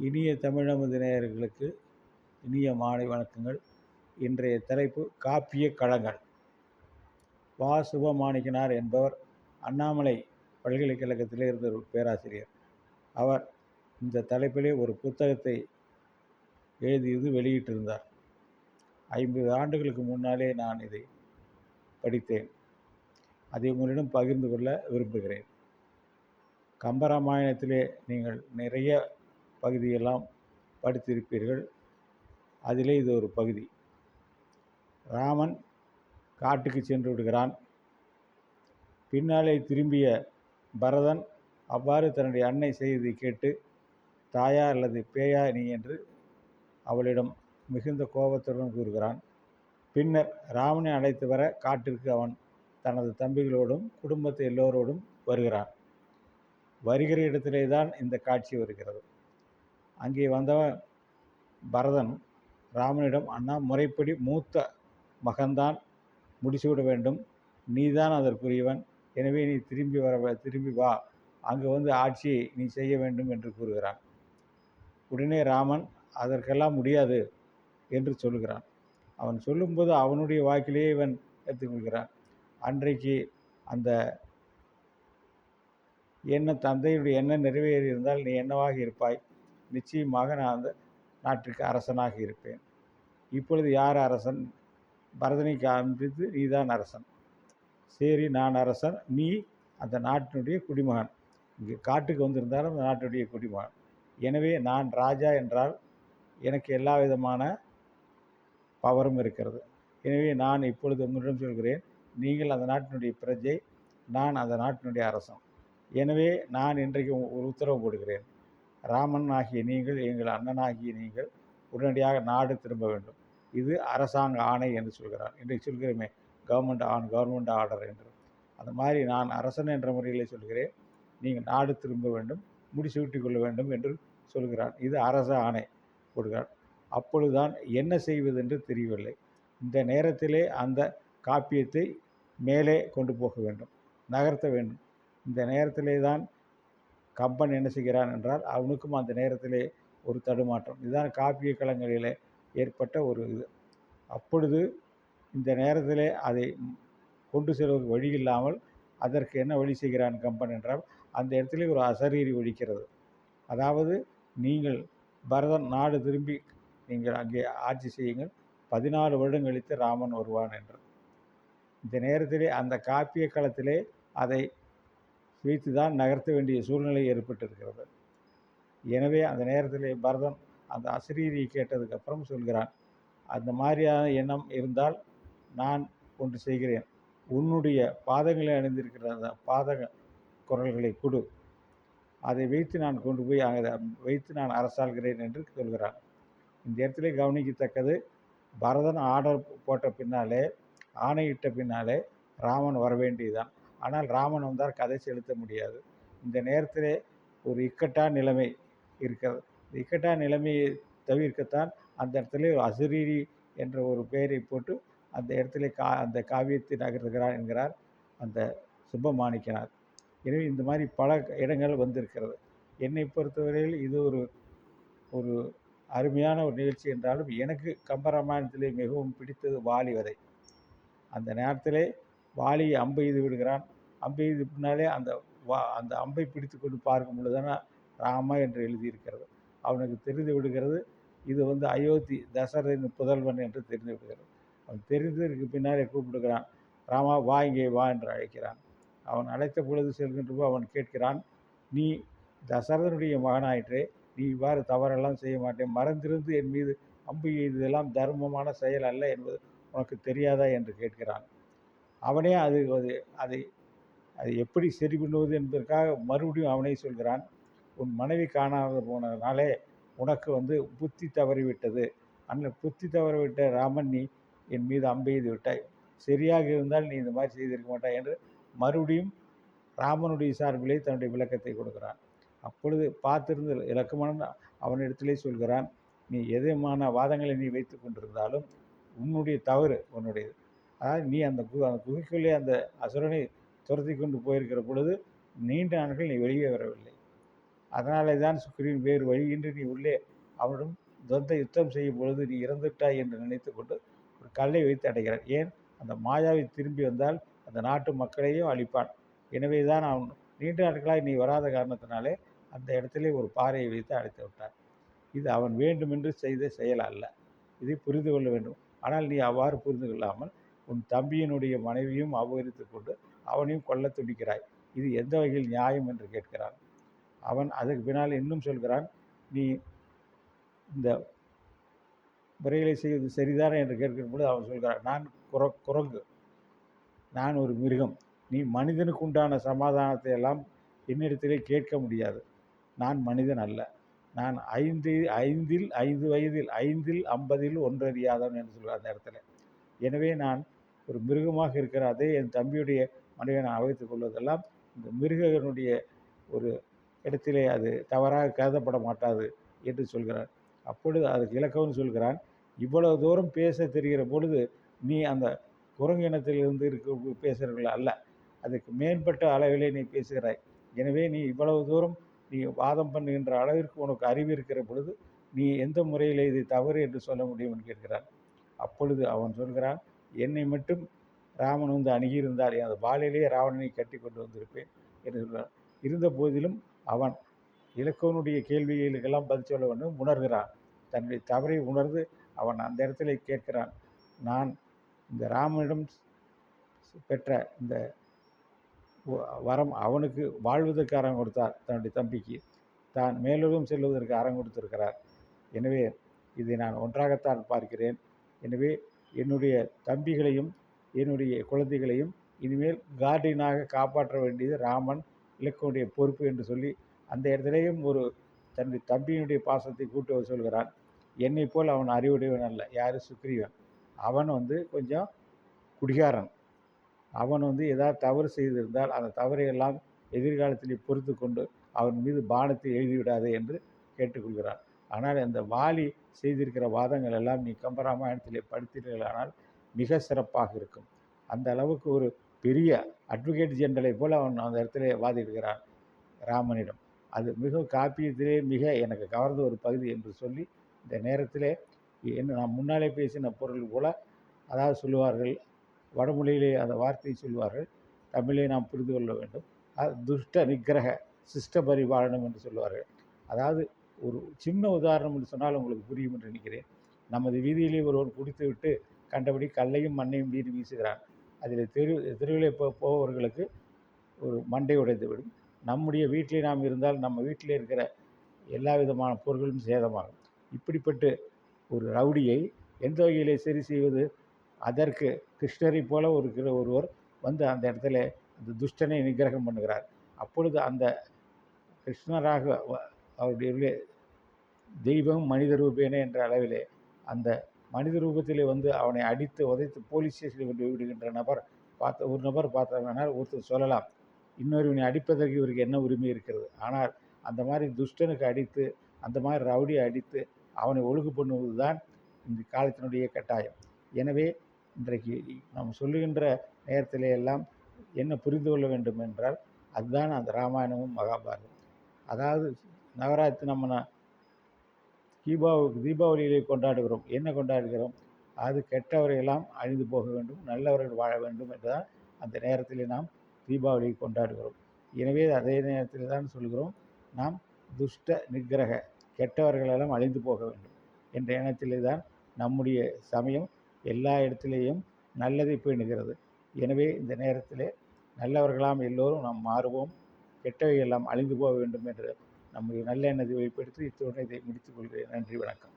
இனிய தமிழமுது நேயர்களுக்கு இனிய மாலை வணக்கங்கள். இன்றைய தலைப்பு காப்பிய களங்கள். வா சுபமாணிக்கனார் என்பவர் அண்ணாமலை பல்கலைக்கழகத்தில் இருந்த ஒரு பேராசிரியர். அவர் இந்த தலைப்பிலே ஒரு புத்தகத்தை எழுதியது வெளியிட்டிருந்தார். ஐம்பது ஆண்டுகளுக்கு முன்னாலே நான் இதை படித்தேன். அதை உங்களிடம் பகிர்ந்து கொள்ள விரும்புகிறேன். கம்பராமாயணத்திலே நீங்கள் நிறைய பகுதியெல்லாம் படித்திருப்பீர்கள். அதிலே இது ஒரு பகுதி. ராமன் காட்டுக்கு சென்று விடுகிறான். பின்னாலே திரும்பிய பரதன் அவ்வாறு தன்னுடைய அன்னை செய்தி கேட்டு தாயா அல்லது பேயா நீ? என்று அவளிடம் மிகுந்த கோபத்துடன் கூறுகிறான். பின்னர் ராமனை அழைத்து வர காட்டிற்கு அவன் தனது தம்பிகளோடும் குடும்பத்தை எல்லோரோடும் வருகிறான். வருகிற இடத்திலே தான் இந்த காட்சி வருகிறது. அங்கே வந்தவன் பரதன். ராமனிடம் அண்ணா முறைப்படி மூத்த மகன்தான் முடிச்சுவிட வேண்டும். நீதான் அதற்குரியவன். எனவே நீ திரும்பி வர திரும்பி வா. அங்கு வந்து ஆட்சியை நீ செய்ய வேண்டும் என்று கூறுகிறான். உடனே ராமன் அதற்கெல்லாம் முடியாது என்று சொல்லுகிறான். அவன் சொல்லும்போது அவனுடைய வாக்கிலேயே இவன் எடுத்துக்கொள்கிறான் அன்றைக்கு அந்த என்ன தந்தையுடைய எண்ணம் நிறைவேறியிருந்தால் நீ என்னவாக இருப்பாய்? நிச்சயமாக நான் அந்த நாட்டிற்கு அரசனாக இருப்பேன். இப்பொழுது யார் அரசன்? பரதனை காண்பித்து நீதான் அரசன். சரி நான் அரசன். நீ அந்த நாட்டினுடைய குடிமகன். இங்கே காட்டுக்கு வந்திருந்தாலும் அந்த நாட்டுடைய குடிமகன். எனவே நான் ராஜா என்றால் எனக்கு எல்லா விதமான பவரும் இருக்கிறது. எனவே நான் இப்பொழுது உங்களிடம் சொல்கிறேன் நீங்கள் அந்த நாட்டினுடைய பிரஜை நான் அந்த நாட்டினுடைய அரசன். எனவே நான் இன்றைக்கு ஒரு உத்தரவு போடுகிறேன். ராமன் ஆகிய நீங்கள் எங்கள் அண்ணனாகிய நீங்கள் உடனடியாக நாடு திரும்ப வேண்டும். இது அரசாங்க ஆணை என்று சொல்கிறார். இன்றைக்கு சொல்கிறோமே கவர்மெண்ட் ஆன் கவர்மெண்ட் ஆர்டர் என்று அந்த மாதிரி நான் அரசன் என்ற முறையில் சொல்கிறேன். நீங்கள் நாடு திரும்ப வேண்டும் முடிசூட்டி கொள்ள வேண்டும் என்று சொல்கிறான் இது அரச ஆணை கொடுக்கிறார். அப்பொழுதுதான் என்ன செய்வது என்று தெரியவில்லை. இந்த நேரத்திலே அந்த காப்பியத்தை மேலே கொண்டு போக வேண்டும் நகர்த்த வேண்டும். இந்த நேரத்திலே தான் கம்பன் என்ன செய்கிறான் என்றால் அவனுக்கும் அந்த நேரத்திலே ஒரு தடுமாற்றம். இதுதான் காப்பிய களங்களில் ஏற்பட்ட ஒரு இது. அப்பொழுது இந்த நேரத்திலே அதை கொண்டு செல்வதற்கு வழி இல்லாமல் அதற்கு என்ன வழி செய்கிறான் கம்பன் என்றால் அந்த இடத்துல ஒரு அசரீரி ஒழிக்கிறது. அதாவது நீங்கள் பரதன் நாடு திரும்பி நீங்கள் அங்கே ஆட்சி செய்யுங்கள். பதினாலு வருடம் கழித்து ராமன் வருவான் என்று. இந்த நேரத்திலே அந்த காப்பிய களத்திலே அதை வைத்து தான் நகர்த்த வேண்டிய சூழ்நிலை ஏற்பட்டிருக்கிறது. எனவே அந்த நேரத்தில் பரதன் அந்த அசரீரியை கேட்டதுக்கப்புறம் சொல்கிறான் அந்த மாதிரியான எண்ணம் இருந்தால் நான் ஒன்று செய்கிறேன். உன்னுடைய பாதங்களை அணிந்திருக்கிற அந்த பாதக குரல்களை கொடு. அதை வைத்து நான் கொண்டு போய் அதை வைத்து நான் அரசாள்கிறேன் என்று சொல்கிறான். இந்த இடத்துல கவனிக்கத்தக்கது பரதன் ஆர்டர் போட்ட பின்னாலே ஆணையிட்ட பின்னாலே ராமன் வர வேண்டியதுதான் ஆனால் ராமன் வந்தால் கதை செலுத்த முடியாது. இந்த நேரத்திலே ஒரு இக்கட்டான நிலைமை இருக்கிறது. இக்கட்டான நிலைமையை தவிர்க்கத்தான் அந்த இடத்துல ஒரு அசுரீரி என்ற ஒரு பெயரை போட்டு அந்த இடத்துல கா அந்த காவியத்தை நகர்த்துகிறார் என்கிறார் அந்த சுப்பமாணிக்கனார். எனவே இந்த மாதிரி பல இடங்கள் வந்திருக்கிறது. என்னை பொறுத்தவரையில் இது ஒரு ஒரு அருமையான ஒரு நிகழ்ச்சி என்றாலும் எனக்கு கம்பராமாயணத்திலே மிகவும் பிடித்தது வாலிவதை. அந்த நேரத்திலே வாளியை அம்பை இது விடுகிறான். அம்பை இது பின்னாலே அந்த வா அந்த அம்பை பிடித்து கொண்டு பார்க்கும் பொழுதுதானே ராமா என்று எழுதியிருக்கிறது. அவனுக்கு தெரிந்து விடுகிறது. இது வந்து அயோத்தி தசரதின் புதல்வன் என்று தெரிந்து விடுகிறது. அவன் தெரிந்ததற்கு பின்னாலே கூப்பிடுகிறான். ராமா வா இங்கே வா என்று அழைக்கிறான். அவன் அழைத்த பொழுது செல்கின்ற அவன் கேட்கிறான் நீ தசரதனுடைய மகனாயிற்றே. நீ இவ்வாறு தவறெல்லாம் செய்ய மாட்டேன். மறந்திருந்து என் மீது அம்பு எய்ததெல்லாம் தர்மமான செயல் அல்ல என்பது உனக்கு தெரியாதா? என்று கேட்கிறான். அவனே அது அது அதை அதை எப்படி சரி பண்ணுவது என்பதற்காக மறுபடியும் அவனே சொல்கிறான் உன் மனைவி காணாமல் போனதுனாலே உனக்கு வந்து புத்தி தவறிவிட்டது. அண்ணன் புத்தி தவறிவிட்ட ராமன் நீ என் மீது அம்பெய்து விட்டாய். சரியாக இருந்தால் நீ இந்த மாதிரி செய்திருக்க மாட்டாய் என்று மறுபடியும் ராமனுடைய சார்பிலே தன்னுடைய விளக்கத்தை கொடுக்கிறான். அப்பொழுது பார்த்திருந்த இலக்கமான அவனிடத்திலே சொல்கிறான் நீ எதமான வாதங்களை நீ வைத்து கொண்டிருந்தாலும் உன்னுடைய தவறு உன்னுடையது. அதாவது நீ அந்த கு அந்த குகைக்குள்ளே அந்த அசுரனை துரத்தி கொண்டு போயிருக்கிற பொழுது நீண்ட நாட்கள் நீ வெளியே வரவில்லை. அதனாலே தான் சுக்ரின் வேறு வழியின்றி நீ உள்ளே அவனிடம் துவந்த யுத்தம் செய்யும் பொழுது நீ இறந்துட்டாய் என்று நினைத்து கொண்டு ஒரு கல்லை வைத்து அடைகிறான் ஏன்? அந்த மாயாவை திரும்பி வந்தால் அந்த நாட்டு மக்களையும் அழிப்பான். எனவே தான் அவன் நீண்ட நாட்களாய் நீ வராத காரணத்தினாலே அந்த இடத்திலே ஒரு பாறையை வைத்து அடைத்து விட்டான். இது அவன் வேண்டுமென்று செய்த செயல் அல்ல. இதை புரிந்து கொள்ள வேண்டும். ஆனால் நீ அவ்வாறு புரிந்து கொள்ளாமல் உன் தம்பியினுடைய மனைவியும் அபகரித்து கொண்டு அவனையும் கொல்ல துடிக்கிறாய். இது எந்த வகையில் நியாயம் என்று கேட்கிறான். அவன் அதுக்கு பின்னால் இன்னும் சொல்கிறான் நீ இந்த முறைகளை செய்வது சரிதானே? என்று கேட்கும் பொழுது அவன் சொல்கிறான் நான் குர குரங்கு. நான் ஒரு மிருகம். நீ மனிதனுக்கு உண்டான சமாதானத்தை எல்லாம் என்னிடத்திலே கேட்க முடியாது. நான் மனிதன் அல்ல. நான் ஐந்து ஐந்தில் ஐந்து வயதில் ஐந்தில் ஐம்பதில் ஒன்றறியாதவன் என்று சொல்கிறார் அந்த இடத்துல. எனவே நான் ஒரு மிருகமாக இருக்கிற அதே என் தம்பியுடைய மனைவியை நான் அவைத்துக் கொள்வதெல்லாம் இந்த மிருகனுடைய ஒரு இடத்திலே அது தவறாக கருதப்பட மாட்டாது என்று சொல்கிறார். அப்பொழுது அதுக்கு இலக்கம்னு சொல்கிறான் இவ்வளவு தூரம் பேச தெரிகிற பொழுது நீ அந்த குரங்கு இனத்திலிருந்து இருக்க பேசுகிறவர்கள் அல்ல. அதுக்கு மேம்பட்ட அளவிலே நீ பேசுகிறாய். எனவே நீ இவ்வளவு தூரம் நீ வாதம் பண்ணுகின்ற அளவிற்கு உனக்கு அறிவு இருக்கிற பொழுது நீ எந்த முறையில் இது தவறு என்று சொல்ல முடியும்? என்று கேட்கிறான் அப்பொழுது அவன் சொல்கிறான் என்னை மட்டும் ராமன் வந்து அணுகியிருந்தால் எனது பாலிலேயே ராவணனை கட்டி கொண்டு வந்திருப்பேன் என்று சொல்கிறான் இருந்த போதிலும் அவன் இலக்கவனுடைய கேள்விகளுக்கெல்லாம் பதில் சொல்ல வேண்டும். உணர்கிறான். தன்னுடைய தவறை உணர்ந்து அவன் அந்த இடத்துல கேட்கிறான். நான் இந்த ராமனிடம் பெற்ற இந்த வரம் அவனுக்கு வாழ்வதற்கு அறம் கொடுத்தார் தன்னுடைய தம்பிக்கு. தான் மேலும் செல்வதற்கு அறம் கொடுத்திருக்கிறார். எனவே இதை நான் ஒன்றாகத்தான் பார்க்கிறேன். எனவே என்னுடைய தம்பிகளையும் என்னுடைய குழந்தைகளையும் இனிமேல் கார்டியனாக காப்பாற்ற வேண்டியது ராமன் இலக்கனுடைய பொறுப்பு என்று சொல்லி அந்த இடத்துலையும் ஒரு தன்னுடைய தம்பியினுடைய பாசத்தை கூட்டு சொல்கிறான். என்னை போல் அவன் அறிவுடையவன் அல்ல யார்? சுக்ரீவன். அவன் வந்து கொஞ்சம் குடிகாரன். அவன் வந்து ஏதாவது தவறு செய்திருந்தால் அந்த தவறையெல்லாம் எதிர்காலத்திலே பொறுத்து கொண்டு அவன் மீது பானத்தை எழுதிவிடாதே என்று கேட்டுக்கொள்கிறான். ஆனால் அந்த வாலி செய்திருக்கிற வாதங்கள் எல்லாம் நீ கம்பராமாயணத்திலே படித்தீர்களானால் மிக சிறப்பாக இருக்கும். அந்த அளவுக்கு ஒரு பெரிய அட்வொகேட் ஜெனரலை போல் அவன் அந்த இடத்துல வாதிடுகிறான் ராமனிடம். அது மிக காப்பியத்திலே மிக எனக்கு கவர்ந்த ஒரு பகுதி என்று சொல்லி இந்த நேரத்திலே என்ன நான் முன்னாலே பேசின பொருள் போல் அதாவது சொல்லுவார்கள் வடமொழியிலே அந்த வார்த்தையை சொல்லுவார்கள் தமிழை நாம் புரிந்து கொள்ள வேண்டும். அது துஷ்ட நிகிரக சிஸ்ட பரிபாலனம் என்று சொல்லுவார்கள். அதாவது ஒரு சின்ன உதாரணம் என்று சொன்னால் உங்களுக்கு புரியும் என்று நினைக்கிறேன். நமது வீதியிலே ஒருவர் குடித்து விட்டு கண்டபடி கல்லையும் மண்ணையும் வீடு வீசுகிறான் அதில் தெரு தெருவிலே போ போபவர்களுக்கு ஒரு மண்டை உடைந்து விடும் நம்முடைய வீட்டிலே நாம் இருந்தால் நம்ம வீட்டிலே இருக்கிற எல்லா விதமான பொருட்களும் சேதமாகும். இப்படிப்பட்டு ஒரு ரவுடியை எந்த வகையிலே சரி செய்வது? அதற்கு கிருஷ்ணரை போல ஒரு ஒருவர் வந்து அந்த இடத்துல அந்த துஷ்டனை நிகிரகம் பண்ணுகிறார். அப்பொழுது அந்த கிருஷ்ணராக அவருடைய தெய்வம் மனித ரூபேனே என்ற அளவிலே அந்த மனித ரூபத்திலே வந்து அவனை அடித்து உதைத்து போலீஸ் ஸ்டேஷனில் கொண்டு விடுகின்ற நபர் பார்த்த ஒரு நபர் பார்த்தாங்கன்னா ஒருத்தர் சொல்லலாம் இன்னொருவனை அடிப்பதற்கு இவருக்கு என்ன உரிமை இருக்கிறது? ஆனால் அந்த மாதிரி துஷ்டனுக்கு அடித்து அந்த மாதிரி ரவுடியை அடித்து அவனை ஒழுங்கு பண்ணுவது தான் இந்த காலத்தினுடைய கட்டாயம். எனவே இன்றைக்கு நாம் சொல்லுகின்ற நேரத்திலே எல்லாம் என்ன புரிந்து கொள்ள வேண்டும் என்றால் அதுதான் அந்த ராமாயணமும் மகாபாரதம் அதாவது நவராத்திரி நம்ம தீபாவுக்கு தீபாவளியிலே கொண்டாடுகிறோம். என்ன கொண்டாடுகிறோம்? அது கெட்டவரையெல்லாம் அழிந்து போக வேண்டும் நல்லவர்கள் வாழ வேண்டும் என்றுதான் அந்த நேரத்தில் நாம் தீபாவளியை கொண்டாடுகிறோம். எனவே அதே நேரத்தில் தான் சொல்கிறோம் நாம் துஷ்ட நிகிரக கெட்டவர்களெல்லாம் அழிந்து போக வேண்டும் என்ற எண்ணத்திலே தான் நம்முடைய சமயம் எல்லா இடத்திலேயும் நல்லதை பேணுகிறது. எனவே இந்த நேரத்திலே நல்லவர்களாம் எல்லோரும் நாம் மாறுவோம் கெட்டவை எல்லாம் அழிந்து போக வேண்டும் என்று நம்முடைய நல்ல எண்ணத்தை வெளிப்படுத்தி இத்துடன் இதை முடித்துக் கொள்கிறேன். நன்றி வணக்கம்.